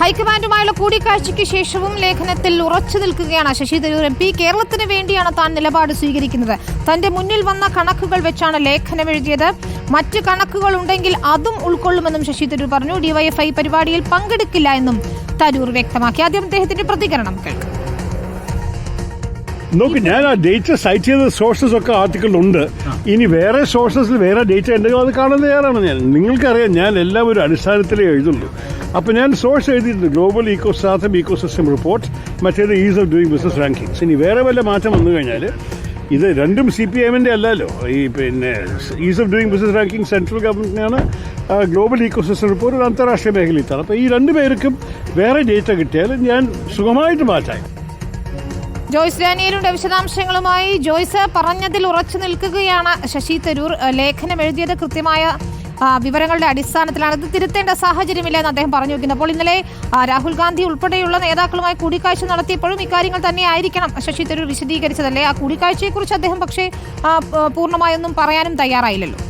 ഹൈക്കമാൻഡുമായുള്ള കൂടിക്കാഴ്ചയ്ക്ക് ശേഷവും ലേഖനത്തിൽ ഉറച്ചു നിൽക്കുകയാണ് ശശി തരൂർ എം പി. കേരളത്തിന് വേണ്ടിയാണ് താൻ നിലപാട് സ്വീകരിക്കുന്നത്. തന്റെ മുന്നിൽ വന്ന കണക്കുകൾ വെച്ചാണ് ലേഖനം എഴുതിയത്. മറ്റ് കണക്കുകൾ ഉണ്ടെങ്കിൽ അതും ഉൾക്കൊള്ളുമെന്നും ശശി തരൂർ പറഞ്ഞു. ഡിവൈഎഫ്ഐ പരിപാടിയിൽ പങ്കെടുക്കില്ല എന്നും തരൂർ വ്യക്തമാക്കി. ആദ്യം അദ്ദേഹത്തിന്റെ പ്രതികരണം കേൾക്കാം. നോക്ക് ഞാൻ ആ ഡേറ്റ സൈറ്റ് ചെയ്ത സോഴ്സസ് ഒക്കെ ആർട്ടിക്കിളുണ്ട് ഇനി വേറെ സോഴ്സസിൽ വേറെ ഡേറ്റ ഉണ്ടെങ്കിൽ അത് കാണുന്ന തയ്യാറാണ് ഞാൻ. നിങ്ങൾക്കറിയാം ഞാൻ എല്ലാം ഒരു അടിസ്ഥാനത്തിലേ എഴുതുള്ളൂ. അപ്പോൾ ഞാൻ സോഴ്സ് എഴുതിയിട്ടുണ്ട്. Global eco startup ecosystem report മറ്റേത് ease of doing business rankings ഇനി വേറെ വല്ല മാറ്റം വന്നു കഴിഞ്ഞാൽ ഇത് രണ്ടും സി പി എമ്മിന്റെ അല്ലല്ലോ. ഈ പിന്നെ ease of doing business ranking central ഗവൺമെന്റിനാണ് global Eeco system report ഒരു അന്താരാഷ്ട്രീയ മേഖലയിലാണ് അപ്പോൾ ഈ രണ്ട് പേർക്കും വേറെ ഡേറ്റ കിട്ടിയാൽ ഞാൻ സുഖമായിട്ട് മാറ്റാം. ജോയ്സ് ഡാനിയലിന്റെ വിശദാംശങ്ങളുമായി ജോയ്സ് പറഞ്ഞതിൽ ഉറച്ചു നിൽക്കുകയാണ് ശശി തരൂർ. ലേഖനം എഴുതിയത് കൃത്യമായ വിവരങ്ങളുടെ അടിസ്ഥാനത്തിലാണ്. ഇത് തിരുത്തേണ്ട സാഹചര്യമില്ല എന്ന് അദ്ദേഹം പറഞ്ഞു വെക്കുന്നത് അപ്പോൾ ഇന്നലെ രാഹുൽ ഗാന്ധി ഉൾപ്പെടെയുള്ള നേതാക്കളുമായി കൂടിക്കാഴ്ച നടത്തിയപ്പോഴും ഇക്കാര്യങ്ങൾ തന്നെ ആയിരിക്കണം. ശശി തരൂർ വിശദീകരിച്ചതല്ലേ? ആ കൂടിക്കാഴ്ചയെക്കുറിച്ച് അദ്ദേഹം പക്ഷേ പൂർണമായൊന്നും പറയാനും തയ്യാറായില്ലല്ലോ.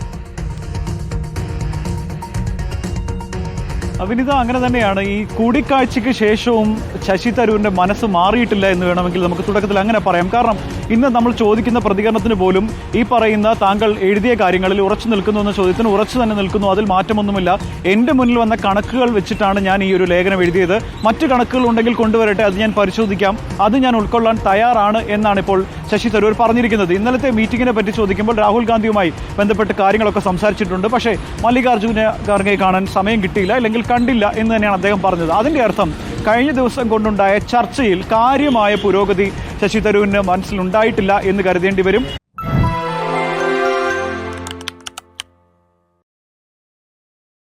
അവിനിത അങ്ങനെ തന്നെയാണ്. ഈ കൂടിക്കാഴ്ചയ്ക്ക് ശേഷവും ശശി തരൂരിന്റെ മനസ്സ് മാറിയിട്ടില്ല എന്ന് വേണമെങ്കിൽ നമുക്ക് തുടക്കത്തിൽ അങ്ങനെ പറയാം. കാരണം ഇന്ന് നമ്മൾ ചോദിക്കുന്ന പ്രതികരണത്തിന് പോലും ഈ പറയുന്ന താങ്കൾ എഴുതിയ കാര്യങ്ങളിൽ ഉറച്ചു നിൽക്കുന്നു എന്ന ചോദ്യത്തിന് ഉറച്ചു തന്നെ നിൽക്കുന്നു. അതിൽ മാറ്റമൊന്നുമില്ല. എന്റെ മുന്നിൽ വന്ന കണക്കുകൾ വെച്ചിട്ടാണ് ഞാൻ ഈ ഒരു ലേഖനം എഴുതിയത്. മറ്റു കണക്കുകൾ ഉണ്ടെങ്കിൽ കൊണ്ടുവരട്ടെ അത് ഞാൻ പരിശോധിക്കാം. അത് ഞാൻ ഉൾക്കൊള്ളാൻ തയ്യാറാണ് എന്നാണ് ഇപ്പോൾ ശശി തരൂർ പറഞ്ഞിരിക്കുന്നത്. ഇന്നലത്തെ മീറ്റിങ്ങിനെ പറ്റി ചോദിക്കുമ്പോൾ രാഹുൽ ഗാന്ധിയുമായി ബന്ധപ്പെട്ട് കാര്യങ്ങളൊക്കെ സംസാരിച്ചിട്ടുണ്ട്. പക്ഷേ മല്ലികാർജുന ഖാർഗെ കാണാൻ സമയം കിട്ടിയില്ല. അല്ലെങ്കിൽ കണ്ടില്ല എന്ന് തന്നെയാണ് അദ്ദേഹം പറഞ്ഞത്. അതിന്റെ അർത്ഥം കഴിഞ്ഞ ദിവസം കൊണ്ടുണ്ടായ ചർച്ചയിൽ കാര്യമായ പുരോഗതി ശശി തരൂരിന് മനസ്സിലുണ്ടായിട്ടില്ല എന്ന് കരുതേണ്ടി വരും.